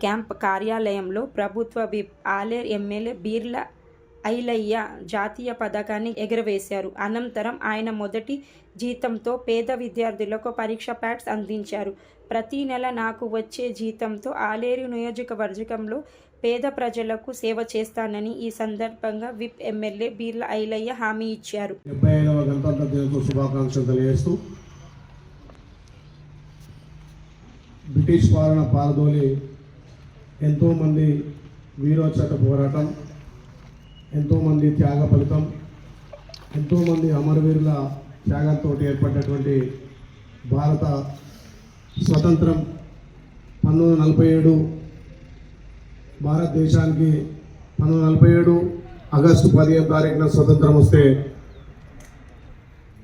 Camp కార్యాలయంలో ప్రభుత్వ whip Aler MLA Beerla Ilaiah జాతీయ పథకాన్ని ఎగురవేశారు. అనంతరం ఆయన మొదటి జీతంతో పేద విద్యార్థులకు పరీక్ష ప్యాడ్స్ అందించారు. ప్రతి నెల నాకు వచ్చే జీతంతో ఆలేరు నియోజకవర్గంలో పేద ప్రజలకు సేవ చేస్తానని ఈ సందర్భంగా విప్ ఎమ్మెల్యే బీర్ల ఐలయ్య హామీ ఇచ్చారు. శుభాకాంక్షలు తెలియజేస్తూ బ్రిటిష్ పాలన పారదోలి ఎంతోమంది వీరోచట పోరాటం ఎంతోమంది త్యాగ ఫలితం ఎంతోమంది అమరవీరుల త్యాగంతో ఏర్పడినటువంటి భారత స్వతంత్రం పంతొమ్మిది వందల నలభై ఏడు భారతదేశానికి పంతొమ్మిది వందల నలభై ఏడు ఆగస్టు పదిహేను తారీఖున స్వతంత్రం వస్తే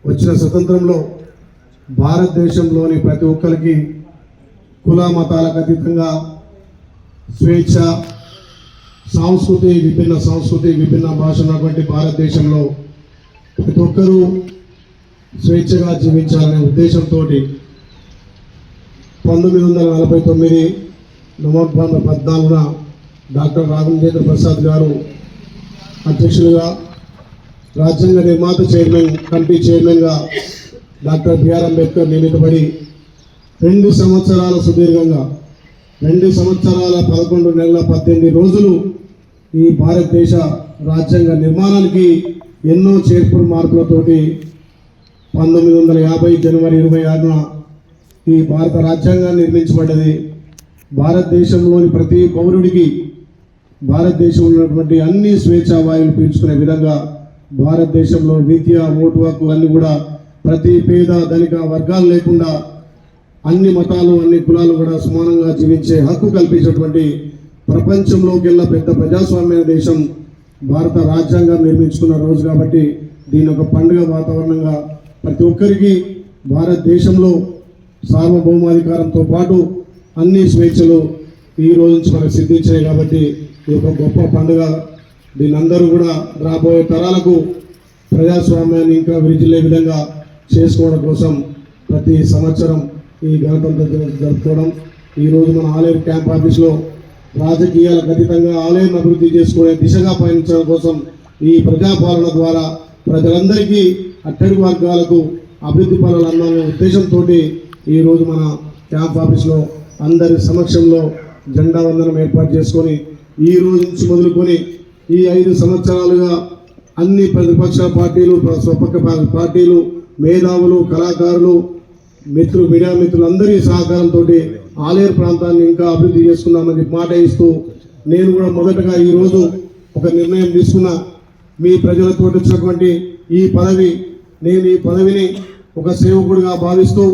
వచ్చిన స్వతంత్రంలో భారతదేశంలోని ప్రతి ఒక్కరికి కుల మతాలకు అతీతంగా స్వేచ్ఛ సంస్కృతి విభిన్న సంస్కృతి విభిన్న భాష ఉన్నటువంటి భారతదేశంలో ప్రతి ఒక్కరూ స్వేచ్ఛగా జీవించాలనే ఉద్దేశంతో పంతొమ్మిది వందల నలభై తొమ్మిది నవంబర్ పద్నాలుగున డాక్టర్ రాఘవేంద్ర ప్రసాద్ గారు అధ్యక్షులుగా రాజ్యాంగ నిర్మాత చైర్మన్ కమిటీ చైర్మన్గా డాక్టర్ బిఆర్ అంబేద్కర్ నియమితబడి రెండు సంవత్సరాల సుదీర్ఘంగా రెండు సంవత్సరాల పదకొండు నెలల పద్దెనిమిది రోజులు ఈ భారతదేశ రాజ్యాంగ నిర్మాణానికి ఎన్నో చేర్పులు మార్పులతోటి పంతొమ్మిది వందల యాభై జనవరి ఇరవై ఆరున ఈ భారత రాజ్యాంగాన్ని నిర్మించబడ్డది. భారతదేశంలోని ప్రతి పౌరుడికి భారతదేశంలో ఉన్నటువంటి అన్ని స్వేచ్ఛా వాయువులు పీల్చుకునే విధంగా భారతదేశంలో విద్య ఓటు హక్కు అన్నీ కూడా ప్రతి పేద ధనిక వర్గాలు లేకుండా అన్ని మతాలు అన్ని కులాలు కూడా సమానంగా జీవించే హక్కు కల్పించినటువంటి ప్రపంచంలోకెల్లా పెద్ద ప్రజాస్వామ్య దేశం భారత రాజ్యాంగం నిర్మించుకున్న రోజు కాబట్టి దీని ఒక పండుగ వాతావరణంగా ప్రతి ఒక్కరికి భారతదేశంలో సార్వభౌమాధికారంతో పాటు అన్ని స్వేచ్ఛలు ఈ రోజు నుంచి మనకు సిద్ధించాయి కాబట్టి ఇది ఒక గొప్ప పండుగ దీని అందరూ కూడా రాబోయే తరాలకు ప్రజాస్వామ్యాన్ని ఇంకా విరిచిల్లే విధంగా చేసుకోవడం కోసం ప్రతి సంవత్సరం ఈ గణతంత్ర దినం జరుపుకోవడం. ఈరోజు మన ఆలయం క్యాంప్ ఆఫీస్లో రాజకీయాలకు అతీతంగా ఆలయం అభివృద్ధి చేసుకునే దిశగా పయనించడం కోసం ఈ ప్రజాపాలన ద్వారా ప్రజలందరికీ అట్టడి వర్గాలకు అభివృద్ధి పనులు అన్న ఉద్దేశంతో ఈరోజు మన క్యాంప్ ఆఫీస్లో అందరి సమక్షంలో జెండా వందనం ఏర్పాటు చేసుకొని ఈ రోజు నుంచి మొదలుకొని ఈ ఐదు సంవత్సరాలుగా అన్ని ప్రతిపక్ష పార్టీలు స్వపక్ష పార్టీలు మేధావులు కళాకారులు మిత్రులు మీడియా మిత్రులందరి సహకారంతో ఆలేరు ప్రాంతాన్ని ఇంకా అభివృద్ధి చేసుకుందామని చెప్పి మాట ఇస్తూ నేను కూడా మొదటగా ఈరోజు ఒక నిర్ణయం తీసుకున్న. మీ ప్రజలతో వచ్చినటువంటి ఈ పదవి నేను ఈ పదవిని ఒక సేవకుడిగా భావిస్తూ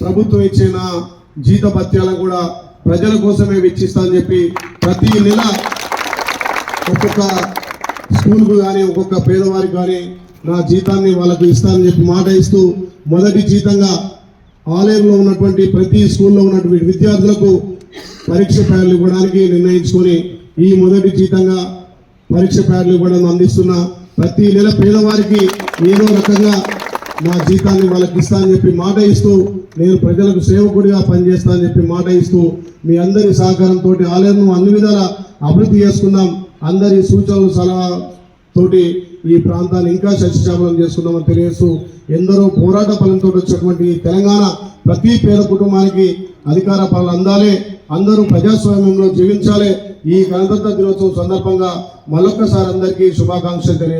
ప్రభుత్వం ఇచ్చే నా జీత భత్యాలను కూడా ప్రజల కోసమే వెచ్చిస్తానని చెప్పి ప్రతి నెల ఒక్కొక్క స్కూల్కు కానీ ఒక్కొక్క పేదవారికి కానీ నా జీతాన్ని వాళ్ళకు ఇస్తానని చెప్పి మాట ఇస్తూ మొదటి జీతంగా ఆలయంలో ఉన్నటువంటి ప్రతి స్కూల్లో ఉన్నటువంటి విద్యార్థులకు పరీక్ష ప్యాడ్లు ఇవ్వడానికి నిర్ణయించుకొని ఈ మొదటి జీతంగా పరీక్ష ప్యాడ్లు ఇవ్వడం అందిస్తున్న ప్రతి నెల పేదవారికి ఏదో రకంగా నా జీతాన్ని వాళ్ళకి ఇస్తా అని చెప్పి మాట ఇస్తూ నేను ప్రజలకు సేవకుడిగా పనిచేస్తానని చెప్పి మాట ఇస్తూ మీ అందరి సహకారంతో ఆలయం అన్ని విధాల అభివృద్ధి చేసుకుందాం. అందరి సూచనలు సలహా తోటి ఈ ప్రాంతాన్ని ఇంకా సస్యశ్యామలం చేసుకున్నామని తెలియజేస్తూ ఎందరో పోరాట ఫలంతో వచ్చినటువంటి తెలంగాణ ప్రతి పేద కుటుంబానికి అధికార పనులు అందాలి అందరూ ప్రజాస్వామ్యంలో జీవించాలి. ఈ గణతంత్ర దినోత్సవం సందర్భంగా మరొక్కసారి అందరికీ శుభాకాంక్షలు తెలియ